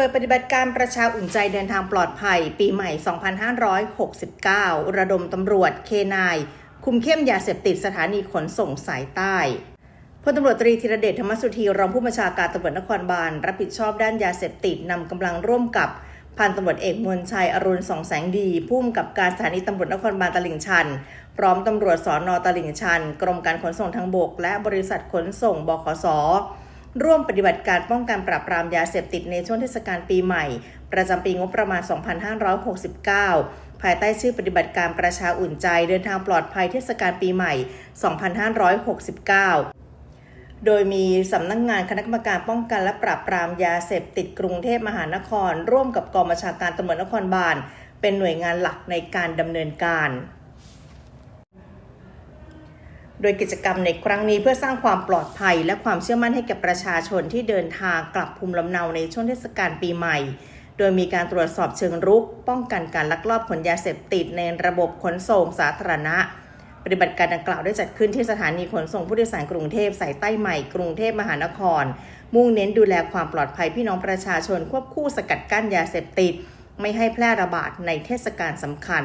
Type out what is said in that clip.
เปิดปฏิบัติการประชาอุ่นใจเดินทางปลอดภัย ปีใหม่ 2569 ระดมตำรวจเคนาย คุมเข้มยาเสพติดสถานีขนส่งสายใต้พลตำรวจตรีธีรเดชธรรมสุธีรองผู้บัญชาการตำรวจนครบาล รับผิดชอบด้านยาเสพติดนำกำลังร่วมกับพันตำรวจเอกมวลชัยอรุณสองแสงดีผู้กำกับการสถานีตำรวจนครบาลตลิ่งชัน พร้อมตำรวจสอนอตลิ่งชัน กรมการขนส่งทางบก และบริษัทขนส่งบขส ร่วมปฏิบัติการป้องกันปราบปรามยาเสพติดในช่วงเทศกาลปีใหม่ ประจำปีงบประมาณ 2569 ภายใต้ชื่อปฏิบัติการประชาอุ่นใจเดินทางปลอดภัยเทศกาลปีใหม่ 2569โดยมีสำนักงงานคณะกรรมการป้องกันและปราบปรามยาเสพติดกรุงเทพมหานคร ร่วมกับกองบัญชาการตำรวจนครบาล เป็นหน่วยงานหลักในการดำเนินการ โดยกิจกรรมในครั้งนี้เพื่อสร้างความปลอดภัย และความเชื่อมั่นให้แก่ประชาชนที่เดินทางกลับภูมิลำเนาในช่วงเทศกาลปีใหม่ โดยมีการตรวจสอบเชิงรุก ป้องกันการลักลอบขนยาเสพติดในระบบขนส่งสาธารณะ ปฏิบัติการดังกล่าวได้จัดขึ้นที่สถานีขนส่งผู้โดยสารกรุงเทพสายใต้ใหม่กรุงเทพมหานคร มุ่งเน้นดูแลความปลอดภัยพี่น้องประชาชนควบคู่สกัดกั้นยาเสพติด ไม่ให้แพร่ระบาดในเทศกาลสำคัญ